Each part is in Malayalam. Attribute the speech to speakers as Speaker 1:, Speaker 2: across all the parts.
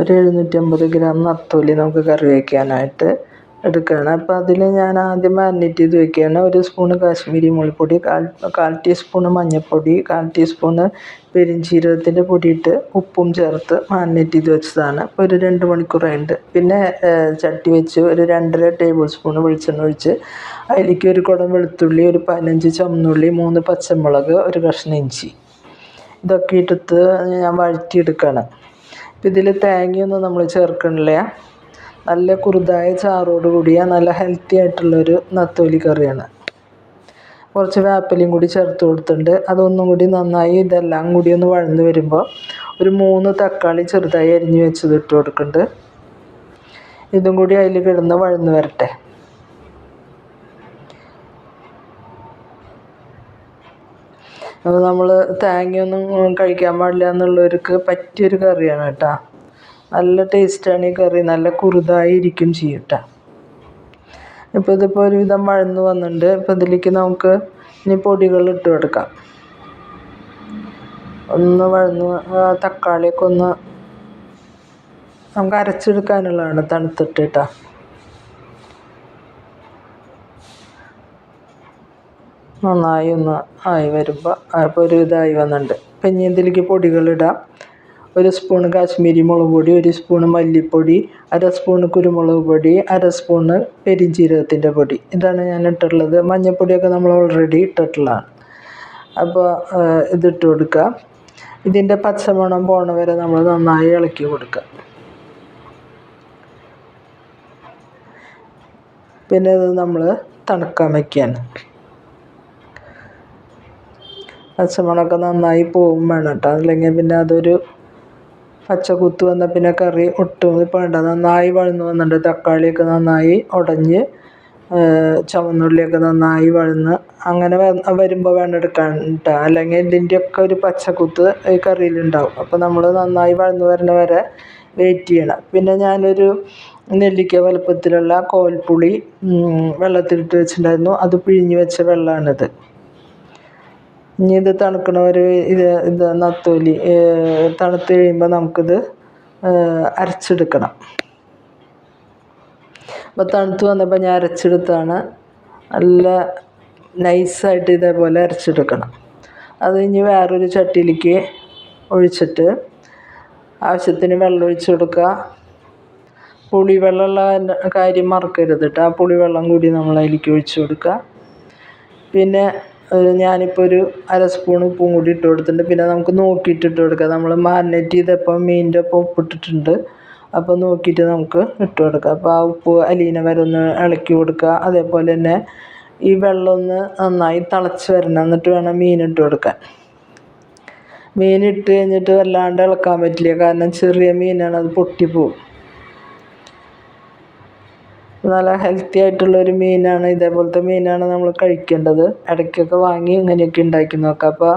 Speaker 1: ഒരു എഴുന്നൂറ്റമ്പത് ഗ്രാം നത്തോലി നമുക്ക് കറി വയ്ക്കാനായിട്ട് എടുക്കുകയാണ്. അപ്പോൾ അതിൽ ഞാൻ ആദ്യം മാരിനേറ്റ് ചെയ്ത് വയ്ക്കുകയാണ് ഒരു സ്പൂണ് കാശ്മീരി മുളകുപൊടി കാൽ കാൽ ടീസ്പൂണ് മഞ്ഞൾപ്പൊടി കാൽ ടീസ്പൂണ് പെരുംജീരകത്തിന്റെ പൊടിയിട്ട് ഉപ്പും ചേർത്ത് മാരിനേറ്റ് ചെയ്ത് വെച്ചതാണ്. അപ്പോൾ ഒരു രണ്ട് ആയിണ്ട്. പിന്നെ ചട്ടി വെച്ച് ഒരു രണ്ടര ടേബിൾ സ്പൂൺ വെളിച്ചെണ്ണ ഒഴിച്ച് അതിലേക്ക് ഒരു കുടം വെളുത്തുള്ളി ഒരു പതിനഞ്ച് ചുവന്നുള്ളി മൂന്ന് പച്ചമുളക് ഒരു കഷ്ണം ഇഞ്ചി. ഇതൊക്കെ ഇട്ടിട്ട് ഞാൻ വഴറ്റിയെടുക്കുകയാണ്. ഇതിൽ തേങ്ങയൊന്നും നമ്മൾ ചേർക്കണില്ല. നല്ല കുറുതായ ചാറോട് കൂടിയ നല്ല ഹെൽത്തി ആയിട്ടുള്ളൊരു നത്തോലി കറിയാണ്. കുറച്ച് വേപ്പിലയും കൂടി ചേർത്ത് കൊടുത്തിട്ടുണ്ട്. അതൊന്നും കൂടി നന്നായി ഇതെല്ലാം കൂടി ഒന്ന് വഴന്ന് വരുമ്പോൾ ഒരു മൂന്ന് തക്കാളി ചെറുതായി അരിഞ്ഞ് വെച്ചത് ഇട്ട് കൊടുക്കുന്നുണ്ട് ഇതും കൂടി അതിൽ കിടന്ന് വഴന്ന് വരട്ടെ. അപ്പോൾ നമ്മൾ തേങ്ങയൊന്നും കഴിക്കാൻ പാടില്ല എന്നുള്ളവർക്ക് പറ്റിയൊരു കറിയാണ് കേട്ടോ. നല്ല ടേസ്റ്റാണ് ഈ കറി. നല്ല കുറുതായിരിക്കും ഇരിക്കും ചെയ്യും കേട്ടോ ഇപ്പോൾ ഇതിപ്പോൾ ഒരുവിധം മഴന്ന് വന്നിട്ടുണ്ട് ഇപ്പോൾ ഇതിലേക്ക് നമുക്ക് ഇനി പൊടികൾ ഇട്ട് കൊടുക്കാം. ഒന്ന് വഴന്ന് തക്കാളിയൊക്കെ ഒന്ന് നമുക്ക് അരച്ചെടുക്കാനുള്ളതാണ് തണുത്തിട്ട് കേട്ടോ. നന്നായി ഒന്ന് ആയി വരുമ്പോൾ അപ്പോൾ ഒരു ഇതായി വന്നിട്ടുണ്ട് അപ്പം ഇനി ഇതിലേക്ക് പൊടികളിടാം ഒരു സ്പൂൺ കാശ്മീരി മുളക് പൊടി ഒരു സ്പൂൺ മല്ലിപ്പൊടി അര സ്പൂൺ കുരുമുളക് പൊടി അര സ്പൂൺ പെരിഞ്ചീരകത്തിന്റെ പൊടി. ഇതാണ് ഞാൻ ഇട്ടിട്ടുള്ളത്. മഞ്ഞൾപ്പൊടിയൊക്കെ നമ്മൾ ഓൾറെഡി ഇട്ടിട്ടുള്ളതാണ്. അപ്പോൾ ഇതിട്ട് കൊടുക്കുക ഇതിന്റെ പച്ചമണം പോണ വരെ നമ്മൾ നന്നായി ഇളക്കി കൊടുക്കുക പിന്നെ ഇത് നമ്മൾ തണുക്കാൻ വയ്ക്കുകയാണ് പച്ചമണമൊക്കെ നന്നായി പോവും വേണം കേട്ടോ അല്ലെങ്കിൽ പിന്നെ അതൊരു പച്ച കുത്ത് വന്നാൽ പിന്നെ കറി ഒട്ടും വേണ്ട നന്നായി വഴന്ന് വന്നിട്ടുണ്ട്. തക്കാളിയൊക്കെ നന്നായി ഉടഞ്ഞ് ചുവന്നുള്ളിയൊക്കെ നന്നായി വഴന്ന് അങ്ങനെ വരുമ്പോൾ വേണം എടുക്കാൻ കേട്ടോ അല്ലെങ്കിൽ ഇതിന്റെയൊക്കെ ഒരു പച്ചക്കുത്ത് ഈ കറിയിലുണ്ടാവും. അപ്പോൾ നമ്മൾ നന്നായി വഴന്ന് വരണ വരെ വെയിറ്റ് ചെയ്യണം. പിന്നെ ഞാനൊരു നെല്ലിക്ക വലുപ്പത്തിലുള്ള കോൽപ്പുളി വെള്ളത്തിലിട്ട് വെച്ചിട്ടുണ്ടായിരുന്നു. അത് പിഴിഞ്ഞ് വെച്ച വെള്ളമാണിത് ഇനി ഇത് തണുക്കണ വരെ ഇത് ഇത് നത്തോലി തണുത്ത് കഴിയുമ്പോൾ നമുക്കിത് അരച്ചെടുക്കണം. അപ്പോൾ തണുത്ത് വന്നപ്പോൾ ഞാൻ അരച്ചെടുത്താണ്. നല്ല നൈസായിട്ട് ഇതേപോലെ അരച്ചെടുക്കണം. അത് ഇനി വേറൊരു ചട്ടിയിലേക്ക് ഒഴിച്ചിട്ട് ആവശ്യത്തിന് വെള്ളം ഒഴിച്ച് കൊടുക്കുക. പുളിവെള്ളമുള്ള കാര്യം മറക്കരുത് കേട്ടോ. ആ പുളിവെള്ളം കൂടി നമ്മൾ അതിലേക്ക് ഒഴിച്ച് കൊടുക്കുക. പിന്നെ ഞാനിപ്പോൾ ഒരു അര സ്പൂൺ ഉപ്പും കൂടി ഇട്ട് കൊടുത്തിട്ടുണ്ട്. പിന്നെ നമുക്ക് നോക്കിയിട്ട് ഇട്ട് കൊടുക്കാം. നമ്മൾ മാരിനേറ്റ് ചെയ്തപ്പോൾ മീനിന്റെ ഒപ്പം ഉപ്പിട്ടിട്ടുണ്ട് അപ്പോൾ നോക്കിയിട്ട് നമുക്ക് ഇട്ട് കൊടുക്കാം. അപ്പോൾ ആ ഉപ്പ് അലീന വരെ ഒന്ന് ഇളക്കി കൊടുക്കുക. അതേപോലെ തന്നെ ഈ വെള്ളം ഒന്ന് നന്നായി തിളച്ച് വരണം. എന്നിട്ട് വേണം മീൻ ഇട്ട് കൊടുക്കാൻ. മീൻ ഇട്ട് കഴിഞ്ഞിട്ട് വല്ലാണ്ട് ഇളക്കാൻ പറ്റില്ല. കാരണം ചെറിയ മീനാണ് അത് പൊട്ടിപ്പോവും. നല്ല ഹെൽത്തി ആയിട്ടുള്ള ഒരു മീനാണ്. ഇതേപോലത്തെ മീനാണ് നമ്മൾ കഴിക്കേണ്ടത്. ഇടയ്ക്കൊക്കെ വാങ്ങി ഇങ്ങനെയൊക്കെ ഉണ്ടാക്കി നോക്കാം. അപ്പോൾ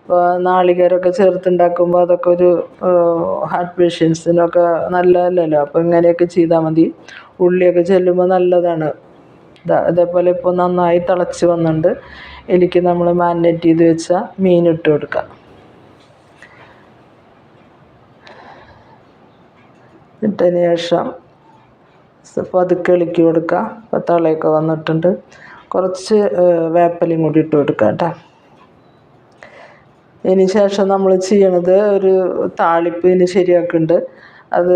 Speaker 1: ഇപ്പോൾ നാളികേരമൊക്കെ ചേർത്തുണ്ടാക്കുമ്പോൾ അതൊക്കെ ഒരു ഹാർട്ട് പേഷ്യൻസിനൊക്കെ നല്ലതല്ലല്ലോ. അപ്പോൾ ഇങ്ങനെയൊക്കെ ചെയ്താൽ മതി. ഉള്ളിയൊക്കെ ചെല്ലുമ്പോൾ നല്ലതാണ്. ഇതേപോലെ ഇപ്പോൾ നന്നായി തിളച്ച് വന്നിട്ടുണ്ട്. എനിക്ക് നമ്മൾ മാരിനേറ്റ് ചെയ്ത് വെച്ച മീൻ ഇട്ട് കൊടുക്കാം. ഇട്ടതിന് ശേഷം പതുക്കെ ഇളക്കി കൊടുക്കുക അപ്പോൾ തളയൊക്കെ വന്നിട്ടുണ്ട്. കുറച്ച് വേപ്പലയും കൂടി ഇട്ട് കൊടുക്കുക കേട്ടോ. ഇതിന് ശേഷം നമ്മൾ ചെയ്യണത് ഒരു താളിപ്പ് ഇതിന് ശരിയാക്കുന്നുണ്ട്. അത്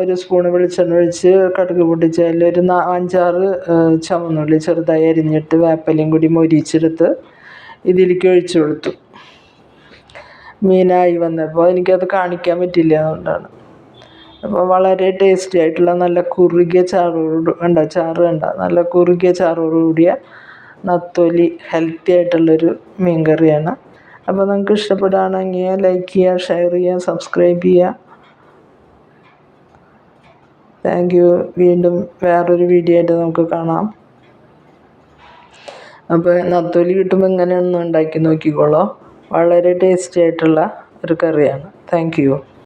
Speaker 1: ഒരു സ്പൂൺ വെളിച്ചെണ്ണ ഒഴിച്ച് കടുക് പൊട്ടിച്ച് അതിലൊരു അഞ്ചാറ് ചമന്നുള്ളി ചെറുതായി അരിഞ്ഞിട്ട് വേപ്പലയും കൂടി മൊരിച്ചെടുത്ത് ഇതിലേക്ക് ഒഴിച്ചു കൊടുത്തു. മീനായി വന്നപ്പോൾ എനിക്കത് കാണിക്കാൻ പറ്റില്ല അതുകൊണ്ടാണ്. അപ്പോൾ വളരെ ടേസ്റ്റി ആയിട്ടുള്ള നല്ല കുറുകിയ ചാറോട് വേണ്ട ചാറ് വേണ്ട നല്ല കുറുകിയ ചാറോട് കൂടിയ നത്തോലി ഹെൽത്തി ആയിട്ടുള്ളൊരു മീൻ കറിയാണ് അപ്പോൾ നിങ്ങൾക്ക് ഇഷ്ടപ്പെടുകയാണെങ്കിൽ ലൈക്ക് ചെയ്യുക ഷെയർ ചെയ്യുക സബ്സ്ക്രൈബ് ചെയ്യുക. താങ്ക് യു വീണ്ടും വേറൊരു വീഡിയോ ആയിട്ട് നമുക്ക് കാണാം. അപ്പോൾ നത്തോലി കിട്ടുമ്പോൾ ഇങ്ങനെയൊന്ന് ഉണ്ടാക്കി നോക്കിക്കോളോ. വളരെ ടേസ്റ്റി ആയിട്ടുള്ള ഒരു കറിയാണ്. Thank you